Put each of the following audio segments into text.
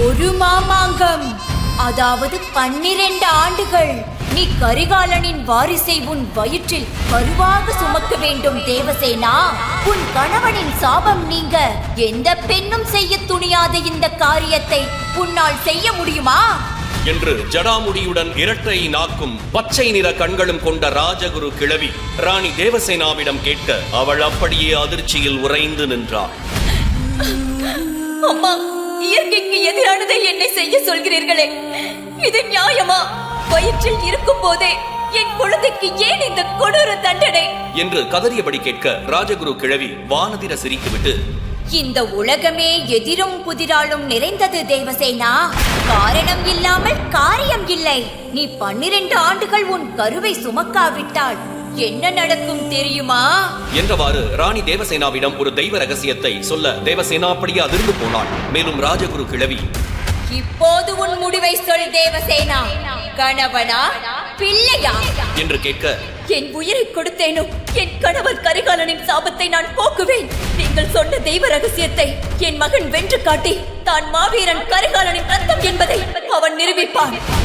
ஒரு மாமாங்கம். அதாவது பன்னிரண்டு ஆண்டுகள். நீ கரிகாலனின் வாரிசை உன் வயிற்றில் கருவாக சுமக்க வேண்டும் தேவசேனா. உன் கணவனின் சாபம் நீங்க. எந்த பெண்ணும் செய்ய துணியாத இந்த காரியத்தை உன்னால் செய்ய முடியுமா? என்று ஜடாமுடியுடன் இரட்டை நாக்கும் பச்சை நிற கண்களும் கொண்ட ராஜகுரு கிழவி ராணி தேவசேனாவிடம் கேட்க அவள் அப்படியே அதிர்ச்சியில் உறைந்து நின்றாள். அம்மா இயற்கைக்கு எதிரானதை என்னை செய்ய சொல்கிறீர்களே. இது நியாயமா? வயிற்றில் இருக்கும் போதே என் குழந்தைக்கு ஏன் இந்த கொடூர தண்டனை? என்று கதறியபடி கேட்க ராஜகுரு கிழவி வானதிர சிரித்துவிட்டு இந்த உலகமே எதிரும் புதிராலும் நிறைந்தது தேவசேனா. காரணம் இல்லாமல் காரியம் இல்லை. நீ பன்னிரண்டு ஆண்டுகள் உன் கருவை சுமக்காவிட்டால் என்ன நடக்கும் தெரியுமா? என்றவாறு ராணி தேவசேனாவிடம் ஒரு தெய்வ ரகசியத்தை சொல்ல தேவசேனா அப்படியே அதிர்ந்து போனாள் மேலும் ராஜகுரு கிழவி இப்போது உன் முடிவை சொல் தேவசேனா. கணவனா? பிள்ளையா? என்று கேட்க என் உயிரை கொடுத்தேனும் என் கணவர் கரிகாலனின் சாபத்தை நான் போக்குவேன். நீங்கள் சொன்ன தெய்வ ரகசியத்தை என் மகன் வென்று காட்டி தான் மாவீரன் கரிகாலனின் ரத்தம் என்பதை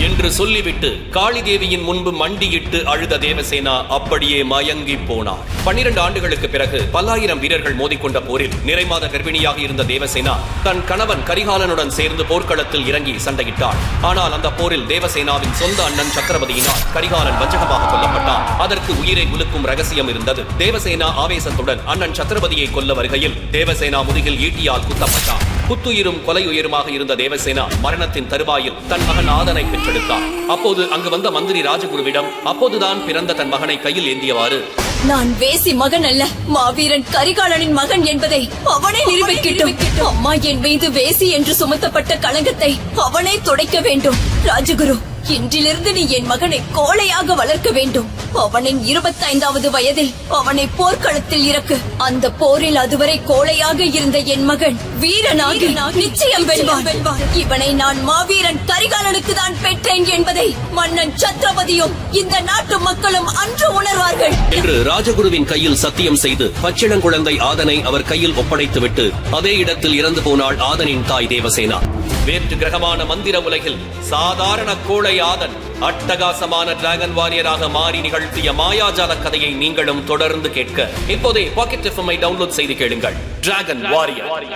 என்று சொல்லிவிட்டு காளிதேவியின் முன்பு மண்டியிட்டு அழுத தேவசேனா அப்படியே மயங்கி போனார். பன்னிரண்டு ஆண்டுகளுக்கு பிறகு பல்லாயிரம் வீரர்கள் மோதிக்கொண்ட போரில் நிறைமாத கர்ப்பிணியாக இருந்த தேவசேனா தன் கணவன் கரிகாலனுடன் சேர்ந்து போர்க்களத்தில் இறங்கி சண்டையிட்டார் ஆனால் அந்த போரில் தேவசேனாவின் சொந்த அண்ணன் சக்கரவதியினால் கரிகாலன் வஞ்சகமாக கொல்லப்பட்டான். அதற்கு உயிரை உலுக்கும் ரகசியம் இருந்தது. தேவசேனா ஆவேசத்துடன் அண்ணன் சக்கரவதியை கொல்ல வருகையில் தேவசேனா முதுகில் ஈட்டியால் குத்தப்பட்டார் குத்துயிரும் கொலையுயிருமாக இருந்த தேவசேனா மரணத்தின் தருவாயில் தன் மகன் ஆதனை பெற்றெடுத்தார் அப்போது அங்கு வந்த மந்திரி ராஜகுருவிடம் அப்போதுதான் பிறந்த தன் மகனை கையில் ஏந்தியவாறு. நான் வேசி மகன் அல்ல மாவீரன் கரிகாலனின் மகன் என்பதை அவனே நிரூபிக்கட்டும். அம்மா என் மீது வேசி என்று சுமத்தப்பட்ட களங்கத்தை அவனே துடைக்க வேண்டும். ராஜகுரு இன்றிலிருந்து நீ என் மகனை கோழையாக வளர்க்க வேண்டும். அவனின் இருபத்தைந்தாவது வயதில் அவனை போர்க்களத்தில் இறக்கு. அந்த போரில் அதுவரை கோழையாக இருந்த என் மகன் வீரனாகி நிச்சயம் வெல்வான். இவனை நான் மாவீரன் கரிகாலனுக்கு தான் பெற்றேன் என்பதை மன்னன் சத்ரபதியும் இந்த நாட்டு மக்களும் அன்று உணர்வார்கள். என்று ராஜகுருவின் கையில் சத்தியம் செய்து பச்சிளங்குழந்தை ஆதனை அவர் கையில் ஒப்படைத்துவிட்டு அதே இடத்தில் இறந்து போனாள் ஆதனின் தாய் தேவசேனா. வேற்று கிரகமான மந்திர உலகில் சாதாரண கோழை ஆதன் அட்டகாசமான டிராகன் வாரியராக மாறி நிகழ்த்திய மாயாஜால கதையை நீங்களும் தொடர்ந்து கேட்க இப்போதே பாக்கெட் எஃப்எம் டவுன்லோட் செய்து கேளுங்கள். டிராகன் வாரியர்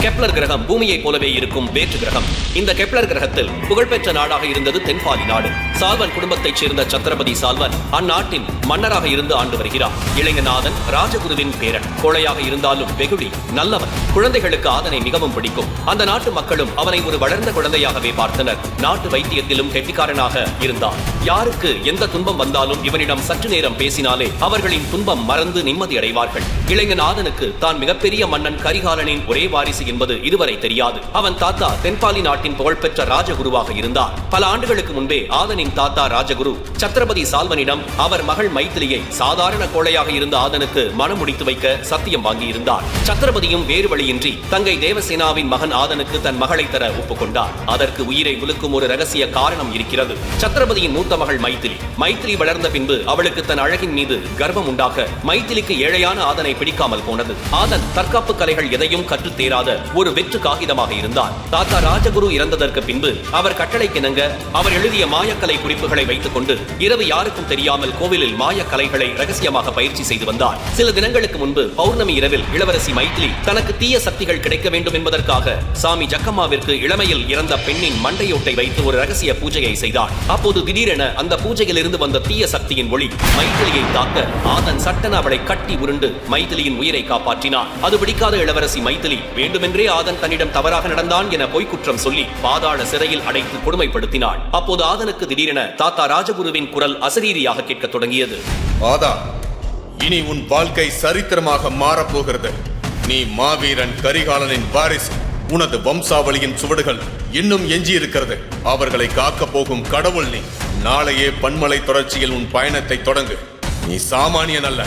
கெப்லர் கிரகம் பூமியைப் போலவே இருக்கும் வேற்று கிரகம். இந்த கெப்லர் கிரகத்தில் புகழ்பெற்ற நாடாக இருந்தது தென்பாலி நாடு. சால்வன் குடும்பத்தைச் சேர்ந்த சத்ரபதி சால்வன் அந்நாட்டின் மன்னராக இருந்து ஆண்டு வருகிறார். இளைஞநாதன் ராஜகுருவின் பேரன். கோழையாக இருந்தாலும் வெகுளி நல்லவன். குழந்தைகளுக்கு ஆதனை மிகவும் பிடிக்கும். அந்த நாட்டு மக்களும் அவனை ஒரு வளர்ந்த குழந்தையாகவே பார்த்தனர். நாட்டு வைத்தியத்திலும் கெட்டிக்காரனாக இருந்தான். யாருக்கு எந்த துன்பம் வந்தாலும் இவனிடம் சற்று நேரம் பேசினாலே அவர்களின் துன்பம் மறந்து நிம்மதி அடைவார்கள். இளைஞநாதனுக்கு தான் மிகப்பெரிய மன்னன் கரிகாலனின் ஒரே வாரிசு என்பது இதுவரை தெரியாது. அவன் தாத்தா தென்பாலி நாட்டின் புகழ்பெற்ற ராஜகுருவாக இருந்தார். பல ஆண்டுகளுக்கு முன்பே ஆதனின் தாத்தா ராஜகுரு சத்ரபதி சால்வனிடம் அவர் மகள் மைத்திலியை சாதாரண கோழையாக இருந்த ஆதனுக்கு மனம் முடித்து வைக்க சத்தியம் வாங்கியிருந்தார். சத்ரபதியும் வேறு வழியின்றி தங்கை தேவசேனாவின் மகன் ஆதனுக்கு தன் மகளை தர ஒப்புக்கொண்டார். அதற்கு உயிரை உலுக்கும் ஒரு ரகசிய காரணம் இருக்கிறது. சத்ரபதியின் மூத்த மகள் மைத்திலி. மைத்திலி வளர்ந்த பின்பு அவளுக்கு தன் அழகின் மீது கர்வம் உண்டாக மைத்திலிக்கு ஏழையான ஆதனை பிடிக்காமல் போனது. ஆதன் தற்காப்பு கலைகள் எதையும் கற்று தேராத ஒரு வெற்று காகிதமாக இருந்தார் தாத்தா ராஜகுரு இறந்ததற்கு பின்பு அவர் கட்டளைக்கிணங்க அவர் எழுதிய மாயக்கலை குறிப்புகளை வைத்துக் கொண்டு இரவு யாருக்கும் தெரியாமல் கோவிலில் மாயக்கலைகளை ரகசியமாக பயிற்சி செய்து வந்தார். சில தினங்களுக்கு முன்பு பௌர்ணமி இரவில் இளவரசி மைத்திலி தனக்கு தீய சக்திகள் கிடைக்க வேண்டும் என்பதற்காக சாமி ஜக்கம்மாவிற்கு இளமையில் இறந்த பெண்ணின் மண்டையோட்டை வைத்து ஒரு ரகசிய பூஜையை செய்தார். அப்போது திடீரென அந்த பூஜையிலிருந்து வந்த தீய சக்தியின் ஒளி மைத்திலியை தாக்க ஆதன் சட்டன அவளை கட்டி உருண்டு மைத்திலியின் உயிரை காப்பாற்றினார் அது பிடிக்காத இளவரசி மைத்திலி வேண்டுமென்றே ஆதன் தன்னிடம் தவறாக நடந்தான் என பொய்க்குற்றம் சொல்லி பாதாள சிறையில் அடைத்து கொடுமைப்படுத்தினாள். அப்போது ஆதனுக்கு திடீரென தாத்தா ராஜகுருவின் குரல் அசரீரியாக கேட்கத் தொடங்கியது. ஆதா இனி உன் வாழ்க்கை சரித்திரமாக மாறப்போகிறது நீ மாவீரன் கரிகாலனின் வாரிசு. உனது வம்சாவளியின் சுவடுகள் இன்னும் எஞ்சியிருக்கிறது. அவர்களை காக்கப் போகும் கடவுள் நீ. நாளையே பன்மலை தொடர்ச்சியில் உன் பயணத்தை தொடங்கு. நீ சாமானியன் அல்ல.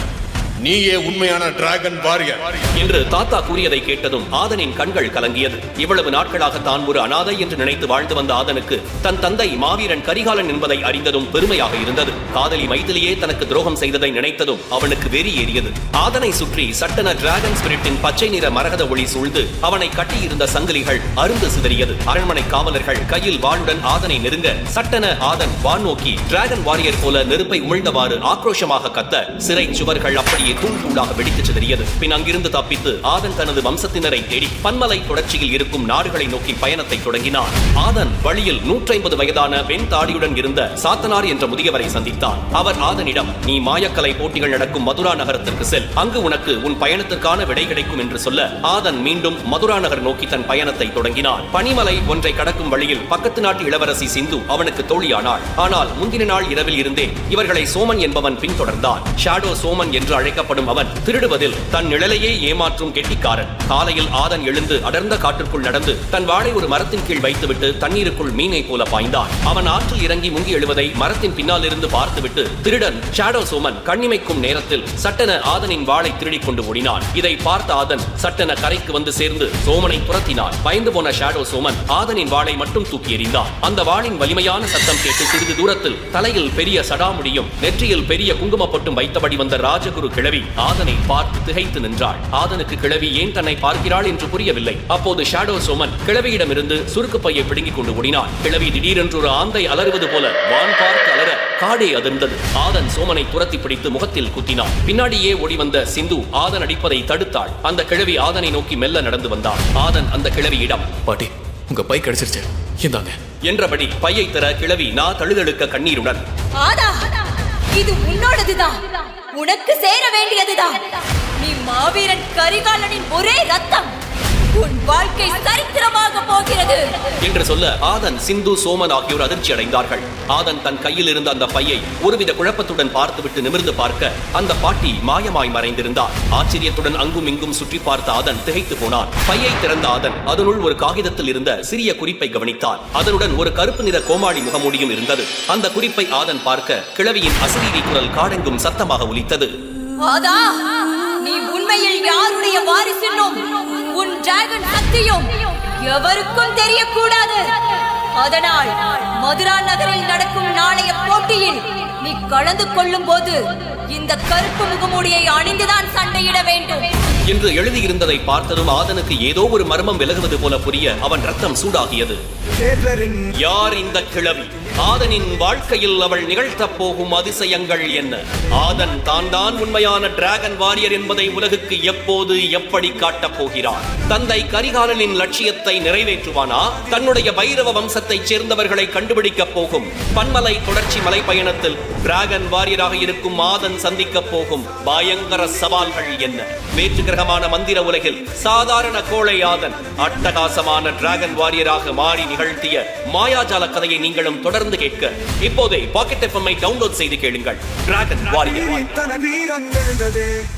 நீயே உண்மையான டிராகன் வாரியர் என்று தாத்தா கூறியதை கேட்டதும் ஆதனின் கண்கள் கலங்கியது. இவ்வளவு நாட்களாக தான் ஒரு அனாதை என்று நினைத்து வாழ்ந்து வந்த ஆதனுக்கு தன் தந்தை மாவீரன் கரிகாலன் என்பதை அறிந்ததும் பெருமையாக இருந்தது. காதலி மைதிலியே தனக்கு துரோகம் செய்ததை நினைத்ததும் அவனுக்கு வெறி ஏறியது. ஆதனை சுற்றி சட்டன டிராகன் ஸ்பிரிட்டின் பச்சை நிற மரகத ஒளி சூழ்ந்து அவனை கட்டியிருந்த சங்கிலிகள் அருந்து சிதறியது. அரண்மனை காவலர்கள் கையில் வாளுடன் ஆதனை நெருங்க சட்டன ஆதன் வான் நோக்கி டிராகன் வாரியர் போல நெருப்பை உமிழ்ந்தவாறு ஆக்ரோஷமாக கத்த சிறை சுவர்கள் அப்படியே தூள் தூளாக வெடித்து சிதறியது. பின் அங்கிருந்து தப்பித்து ஆதன் தனது வம்சத்தினரை தேடி பன்மலை தொடர்ச்சியில் இருக்கும் நாடுகளை நோக்கி பயணத்தை தொடங்கினார் ஆதன் வழியில் 150 வயதான வெண் தாடியுடன் இருந்த சாத்தனார் என்ற முதியவரை சந்தித்தார் அவர் ஆதனிடம் நீ மாயக்கலை போட்டிகள் நடக்கும் மதுரா நகரத்திற்கு செல். அங்கு உனக்கு உன் பயணத்திற்கான விடை கிடைக்கும் என்று சொல்ல ஆதன் மீண்டும் மதுரா நகர் நோக்கி தன் பயணத்தை தொடங்கினார் பனிமலை ஒன்றை கடக்கும் வழியில் பக்கத்து நாட்டு இளவரசி சிந்து அவனுக்கு தோழியானாள். ஆனால் முந்தின நாள் இரவில் இருந்தே இவர்களை சோமன் என்பவன் பின்தொடர்ந்தான். ஷாடோ சோமன் என்று அழைக்க அழைக்கப்படும் அவன் திருடுவதில் தன் நிழலையே ஏமாற்றும் கெட்டிக்காரன். காலையில் ஆதன் எழுந்து அடர்ந்த காற்றுக்குள் நடந்து தன் வாளை ஒரு மரத்தின் கீழ் வைத்துவிட்டு தண்ணீருக்குள் மீனை போல பாய்ந்தான். அவன் ஆற்றில் இறங்கி முங்கி எழுவதை மரத்தின் பின்னால் இருந்து பார்த்துவிட்டு திருடன் ஷாடோ சோமன் கண்ணிமைக்கும் நேரத்தில் சட்டன ஆதனின் வாளை திருடிக் கொண்டு ஓடினான். இதை பார்த்த ஆதன் சட்டன கரைக்கு வந்து சேர்ந்து சோமனை துரத்தினான். பயந்து போன ஷாடோ சோமன் ஆதனின் வாளை மட்டும் தூக்கி எறிந்தான். அந்த வாளின் வலிமையான சத்தம் கேட்டு சிறிது தூரத்தில் தலையில் பெரிய சடாமுடியும் நெற்றியில் பெரிய குங்குமப்பட்டும் வைத்தபடி வந்த ராஜகுரு கிழவி ஆதனை பார்த்து திகைத்து நின்றாள். ஆதனுக்கு கிழவி ஏன் தன்னை பார்க்கிறாள் என்று புரியவில்லை. அப்போது ஷாடோ சோமன் கிழவியிடமிருந்து சுருக்கு பையை பிடுங்கிக் கொண்டு ஓடினான். கிழவி திடீரென்று ஒரு ஆந்தை அலறுவது போல வான் பார்த்து அலற காடே அதிர்ந்தது. ஆதன் சோமனை துரத்தி பிடித்து முகத்தில் குத்தினான். பின்னாடியே ஓடி வந்த சிந்து ஆதன் அடிப்பதை தடுத்தாள். அந்த கிழவி ஆதனை நோக்கி மெல்ல நடந்து வந்தாள் ஆதன் அந்த கிழவியிடம் பாட்டி உங்க பை கிடைச்சிருச்சு. இந்தாங்க. என்றபடி பையை தர கிழவி நா தழுதழுக்க கண்ணீருடன் ஆதா இது உன்னோடதுதான். உனக்கு சேர வேண்டியதுதான். நீ மாவீரன் கரிகாலனின் ஒரே ரத்தம். உன் வாழ்க்கை சரித்திரமாக போகிறது. என்று சொல்ல ஆதன் சிந்து சோமன் ஆகியோர் அதிர்ச்சி அடைந்தார்கள். ஆதன் தன் கையில் இருந்த அந்த பையை ஒருவித குழப்பத்துடன் பார்த்துவிட்டு நிமிர்ந்து பார்க்க அந்த பாட்டி மாயமாய் மறைந்திருந்தார் ஆச்சரியத்துடன் அங்கும் இங்கும் சுற்றி பார்த்த ஆதன் திகைத்து போனான். பையை திறந்த ஆதன் அதனுள் ஒரு காகிதத்தில் இருந்த சிறிய குறிப்பை கவனித்தான் அதனுடன் ஒரு கருப்பு நிற கோமாளி முகமூடியும் இருந்தது. அந்த குறிப்பை ஆதன் பார்க்க கிழவியின் அசரீரி குரல் காடெங்கும் சத்தமாக ஒலித்தது. ஆதா! நீ உண்மையில் யாருடைய வாரிசுன்னும் உன் டிராகன் சக்தியும் எவருக்கும் தெரியக்கூடாது. அதனால் மதுரா நகரில் நடக்கும் நாளைய போட்டியில் நீ கலந்து கொள்ளும் போது இந்த கருப்பு முகமூடியை அணிந்துதான் சண்டையிட வேண்டும். என்று எழுதியிருந்ததை பார்த்ததும் ஆதனுக்கு ஏதோ ஒரு மர்மம் விலகுவது போல புரிய அவன் ரத்தம் சூடாகியது. யார் இந்த கிழவி? ஆதனின் வாழ்க்கையில் அவள் நிகழ்த்தப் போகும் அதிசயங்கள் என்ன? ஆதன் தான் தான் உண்மையான டிராகன் வாரியர் என்பதை உலகுக்கு எப்போது எப்படி காட்டப் போகிறார் தந்தை கரிகாலனின் லட்சியத்தை நிறைவேற்றுவானா? தன்னுடைய பைரவ வம்சத்தைச் சேர்ந்தவர்களை கண்டுபிடிக்கப் போகும்? பன்மலை தொடர்ச்சி மலை பயணத்தில் டிராகன் வாரியராக இருக்கும் ஆதன் சந்திக்கப் போகும்? பயங்கர சவால்கள் என்ன? வேற்று கிரகமான மந்திர உலகில் சாதாரண கோழை ஆதன் அட்டகாசமான டிராகன் வாரியராக மாறி நிகழ்த்திய மாயாஜால கதையை நீங்களும் தொடர்ந்து தொடர்ந்து கேட்க இப்போதே பாக்கெட் எஃப்எம் டவுன்லோட் செய்து கேளுங்கள். Dragon warrior வீரங்கள்